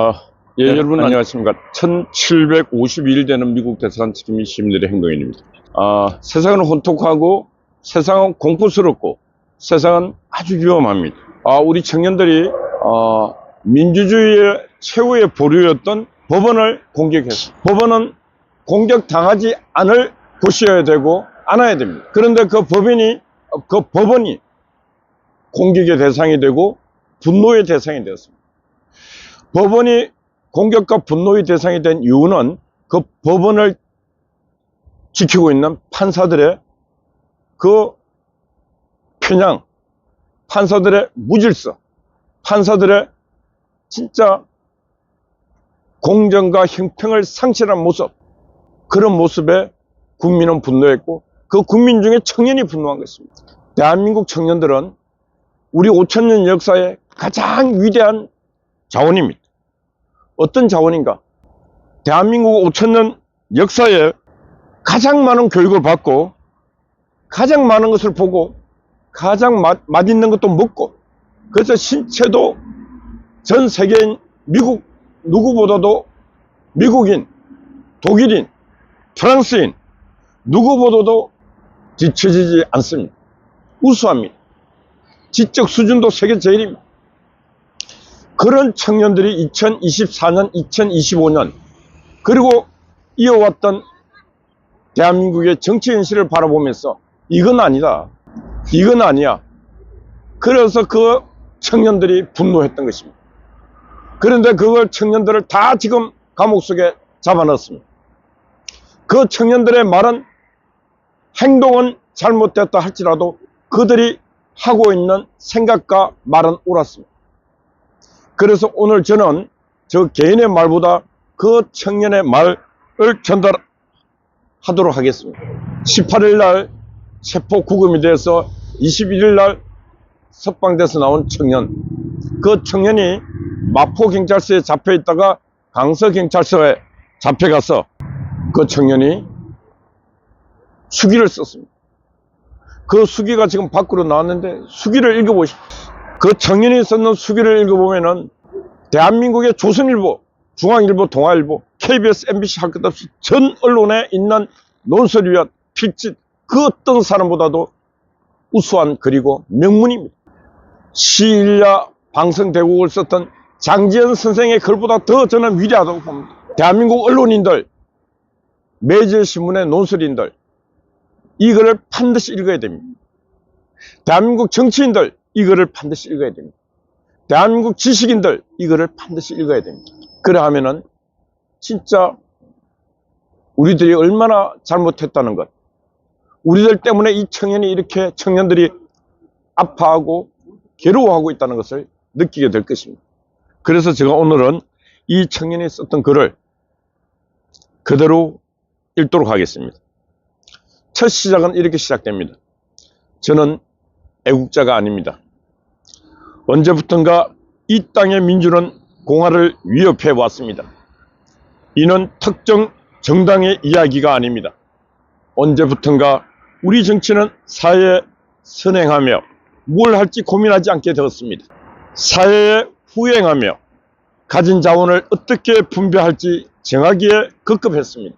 아, 예, 네, 여러분 안녕하십니까. 1752일 되는 미국 대사관 지킴이 시민들의 행동인입니다. 아, 세상은 혼탁하고 세상은 공포스럽고 세상은 아주 위험합니다. 아, 우리 청년들이 아, 민주주의의 최후의 보루였던 법원을 공격했어. 법원은 공격당하지 않을 곳이어야 되고 안아야 됩니다. 그런데 그 법인이 어, 그 법원이 공격의 대상이 되고 분노의 대상이 되었습니다. 법원이 공격과 분노의 대상이 된 이유는 그 법원을 지키고 있는 판사들의 그 편향, 판사들의 무질서, 판사들의 진짜 공정과 형평을 상실한 모습, 그런 모습에 국민은 분노했고 그 국민 중에 청년이 분노한 것입니다. 대한민국 청년들은 우리 5천년 역사의 가장 위대한 자원입니다. 어떤 자원인가? 대한민국 5천년 역사에 가장 많은 교육을 받고 가장 많은 것을 보고 가장 맛, 맛있는 것도 먹고 그래서 신체도 전 세계인 미국 누구보다도 미국인, 독일인, 프랑스인 누구보다도 뒤처지지 않습니다. 우수합니다. 지적 수준도 세계 제일입니다. 그런 청년들이 2024년, 2025년 그리고 이어왔던 대한민국의 정치 현실을 바라보면서 이건 아니다. 이건 아니야. 그래서 그 청년들이 분노했던 것입니다. 그런데 그걸 청년들을 다 지금 감옥 속에 잡아넣었습니다. 그 청년들의 말은 행동은 잘못됐다 할지라도 그들이 하고 있는 생각과 말은 옳았습니다. 그래서 오늘 저는 저 개인의 말보다 그 청년의 말을 전달하도록 하겠습니다. 18일 날 체포 구금이 돼서 21일 날 석방돼서 나온 청년. 그 청년이 마포경찰서에 잡혀 있다가 강서경찰서에 잡혀가서 그 청년이 수기를 썼습니다. 그 수기가 지금 밖으로 나왔는데 수기를 읽어보십시오. 그 청년이 썼는 수기를 읽어보면은 대한민국의 조선일보, 중앙일보, 동아일보, KBS, MBC 할 것 없이 전 언론에 있는 논설위와 필짓 그 어떤 사람보다도 우수한 그리고 명문입니다. 시일야 방송대국을 썼던 장지현 선생의 글보다 더 저는 위대하다고 봅니다. 대한민국 언론인들, 매일신문의 논설인들 이 글을 반드시 읽어야 됩니다. 대한민국 정치인들 이 글을 반드시 읽어야 됩니다. 대한민국 지식인들 이거를 반드시 읽어야 됩니다. 그래 하면은 진짜 우리들이 얼마나 잘못했다는 것, 우리들 때문에 이 청년이 이렇게 청년들이 아파하고 괴로워하고 있다는 것을 느끼게 될 것입니다. 그래서 제가 오늘은 이 청년이 썼던 글을 그대로 읽도록 하겠습니다. 첫 시작은 이렇게 시작됩니다. 저는 애국자가 아닙니다. 언제부턴가 이 땅의 민주는 공화를 위협해 왔습니다. 이는 특정 정당의 이야기가 아닙니다. 언제부턴가 우리 정치는 사회에 선행하며 뭘 할지 고민하지 않게 되었습니다. 사회에 후행하며 가진 자원을 어떻게 분배할지 정하기에 급급했습니다.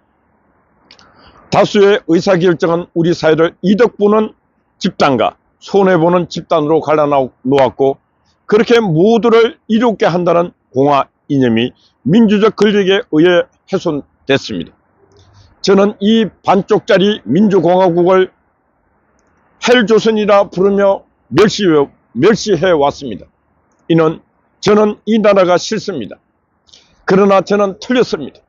다수의 의사결정은 우리 사회를 이득 보는 집단과 손해보는 집단으로 갈라놓았고 그렇게 모두를 이롭게 한다는 공화 이념이 민주적 권력에 의해 훼손됐습니다. 저는 이 반쪽짜리 민주공화국을 헬조선이라 부르며 멸시, 멸시해 왔습니다. 이는 저는 이 나라가 싫습니다. 그러나 저는 틀렸습니다.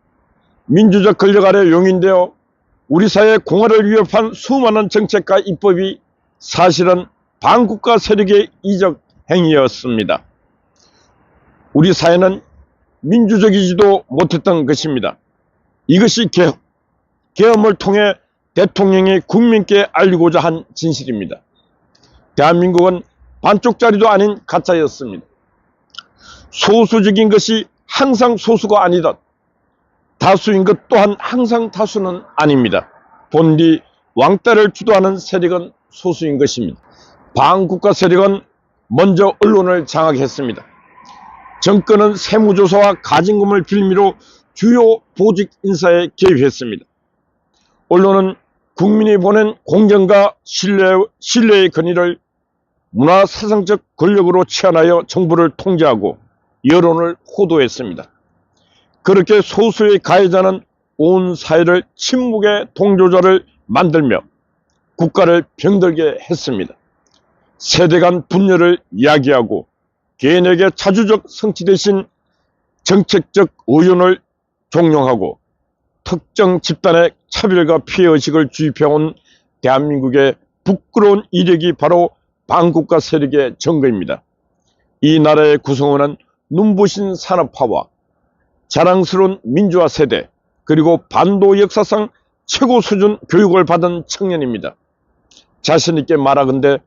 민주적 권력 아래 용인되어 우리 사회 공화를 위협한 수많은 정책과 입법이 사실은 반국가 세력의 이적 행위였습니다. 우리 사회는 민주적이지도 못했던 것입니다. 이것이 개혁, 계엄을 통해 대통령이 국민께 알리고자 한 진실입니다. 대한민국은 반쪽짜리도 아닌 가짜였습니다. 소수적인 것이 항상 소수가 아니듯 다수인 것 또한 항상 다수는 아닙니다. 본디 왕따를 주도하는 세력은 소수인 것입니다. 반국가 세력은 먼저 언론을 장악했습니다. 정권은 세무조사와 가진금을 빌미로 주요 보직 인사에 개입했습니다. 언론은 국민이 보낸 공정과 신뢰, 신뢰의 건의를 문화사상적 권력으로 치환하여 정부를 통제하고 여론을 호도했습니다. 그렇게 소수의 가해자는 온 사회를 침묵의 동조자를 만들며 국가를 병들게 했습니다. 세대 간 분열을 이야기하고 개인에게 자주적 성취 대신 정책적 의존을 종용하고 특정 집단의 차별과 피해의식을 주입해온 대한민국의 부끄러운 이력이 바로 반국가 세력의 증거입니다. 이 나라의 구성원은 눈부신 산업화와 자랑스러운 민주화 세대 그리고 반도 역사상 최고 수준 교육을 받은 청년입니다. 자신있게 말하건대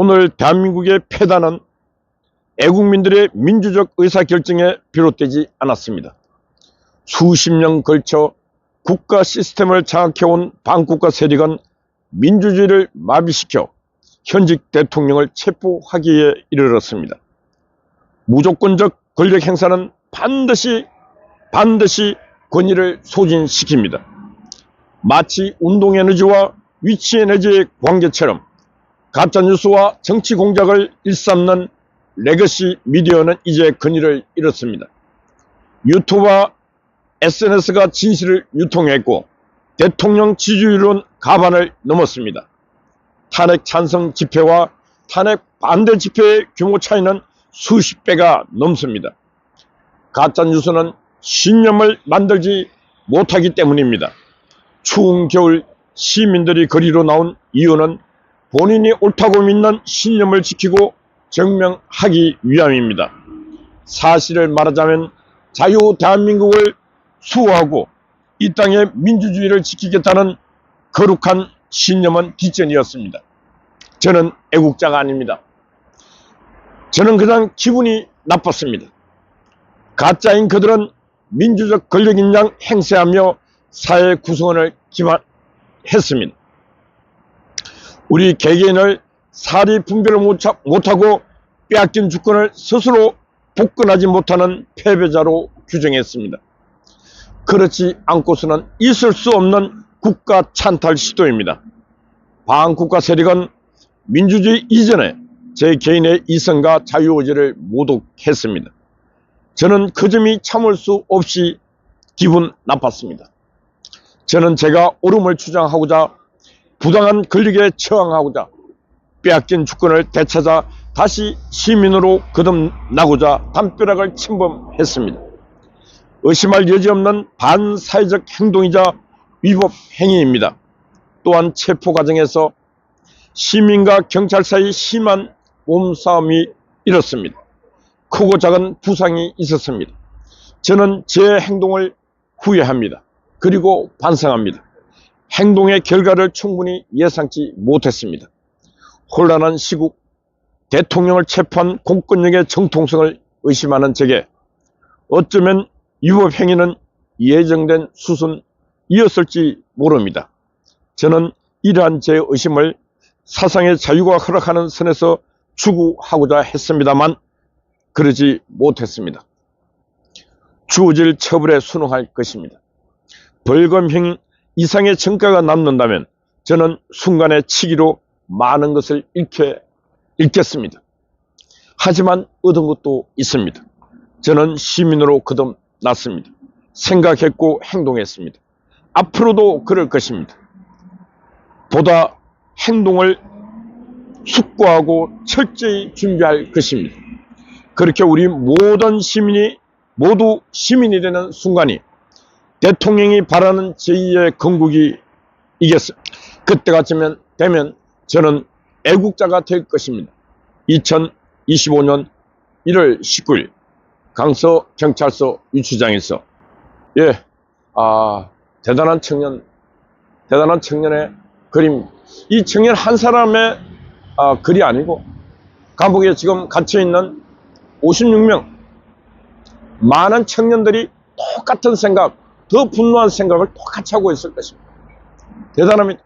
오늘 대한민국의 폐단은 애국민들의 민주적 의사결정에 비롯되지 않았습니다. 수십 년 걸쳐 국가 시스템을 장악해온 반국가 세력은 민주주의를 마비시켜 현직 대통령을 체포하기에 이르렀습니다. 무조건적 권력 행사는 반드시 반드시 권위를 소진시킵니다. 마치 운동 에너지와 위치 에너지의 관계처럼 가짜뉴스와 정치 공작을 일삼는 레거시 미디어는 이제 권위를 잃었습니다. 유튜브와 SNS가 진실을 유통했고 대통령 지지율은 가반을 넘었습니다. 탄핵 찬성 집회와 탄핵 반대 집회의 규모 차이는 수십 배가 넘습니다. 가짜뉴스는 신념을 만들지 못하기 때문입니다. 추운 겨울 시민들이 거리로 나온 이유는 본인이 옳다고 믿는 신념을 지키고 증명하기 위함입니다. 사실을 말하자면 자유 대한민국을 수호하고 이 땅의 민주주의를 지키겠다는 거룩한 신념은 뒷전이었습니다. 저는 애국자가 아닙니다. 저는 그냥 기분이 나빴습니다. 가짜인 그들은 민주적 권력인 양 행세하며 사회 구성원을 기만했습니다. 우리 개개인을 사리 분별을 못하고 빼앗긴 주권을 스스로 복권하지 못하는 패배자로 규정했습니다. 그렇지 않고서는 있을 수 없는 국가 찬탈 시도입니다. 반국가 세력은 민주주의 이전에 제 개인의 이성과 자유의지를 모독했습니다. 저는 그 점이 참을 수 없이 기분 나빴습니다. 저는 제가 옳음을 주장하고자 부당한 권력에 저항하고자 빼앗긴 주권을 되찾아 다시 시민으로 거듭나고자 담벼락을 침범했습니다. 의심할 여지 없는 반사회적 행동이자 위법 행위입니다. 또한 체포 과정에서 시민과 경찰 사이 심한 몸싸움이 일었습니다. 크고 작은 부상이 있었습니다. 저는 제 행동을 후회합니다. 그리고 반성합니다. 행동의 결과를 충분히 예상치 못했습니다. 혼란한 시국 대통령을 체포한 공권력의 정통성을 의심하는 제게 어쩌면 위법 행위는 예정된 수순이었을지 모릅니다. 저는 이러한 제 의심을 사상의 자유가 허락하는 선에서 추구하고자 했습니다만 그러지 못했습니다. 주어질 처벌에 순응할 것입니다. 벌금형 이상의 정가가 남는다면 저는 순간의 치기로 많은 것을 잃게, 잃겠습니다. 하지만 얻은 것도 있습니다. 저는 시민으로 거듭났습니다. 생각했고 행동했습니다. 앞으로도 그럴 것입니다. 보다 행동을 숙고하고 철저히 준비할 것입니다. 그렇게 우리 모든 시민이 모두 시민이 되는 순간이 대통령이 바라는 제2의 건국이 이겠습니다. 그때가 되면, 되면 저는 애국자가 될 것입니다. 2025년 1월 19일 강서 경찰서 유치장에서 예, 아 대단한 청년, 대단한 청년의 그림. 이 청년 한 사람의 아, 글이 아니고 감옥에 지금 갇혀 있는 56명 많은 청년들이 똑같은 생각, 더 분노한 생각을 똑같이 하고 있을 것입니다. 대단합니다.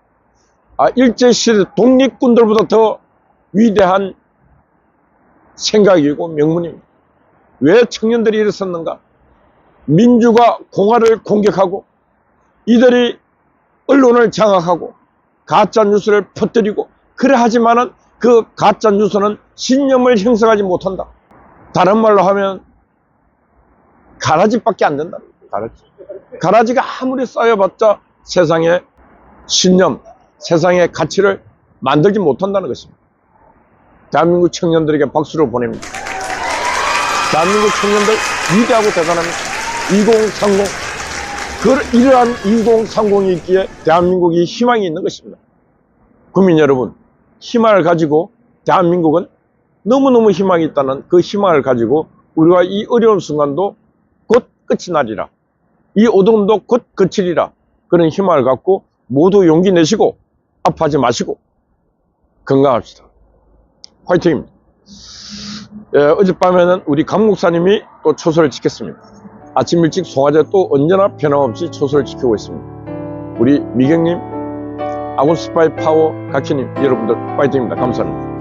아, 일제시대 독립군들보다 더 위대한 생각이고 명문입니다. 왜 청년들이 일어섰는가? 민주가 공화를 공격하고 이들이 언론을 장악하고 가짜 뉴스를 퍼뜨리고 그래 하지만은 그 가짜 뉴스는 신념을 형성하지 못한다. 다른 말로 하면 가라지밖에 안 된다. 가라지. 가라지가 아무리 쌓여봤자 세상에 신념, 세상의 가치를 만들지 못한다는 것입니다. 대한민국 청년들에게 박수를 보냅니다. 대한민국 청년들 위대하고 대단합니다. 2030. 그 이러한 2030이 있기에 대한민국이 희망이 있는 것입니다. 국민 여러분, 희망을 가지고 대한민국은 너무너무 희망이 있다는 그 희망을 가지고 우리가 이 어려운 순간도 곧 끝이 나리라. 이 어둠도 곧 그치리라. 그런 희망을 갖고 모두 용기 내시고 아파하지 마시고 건강합시다. 화이팅입니다. 예, 어젯밤에는 우리 강 목사님이 또 초소를 지켰습니다. 아침 일찍 송화제 또 언제나 변함없이 초소를 지키고 있습니다. 우리 미경님, 아군 스파이 파워 각키님 여러분들 파이팅입니다. 감사합니다.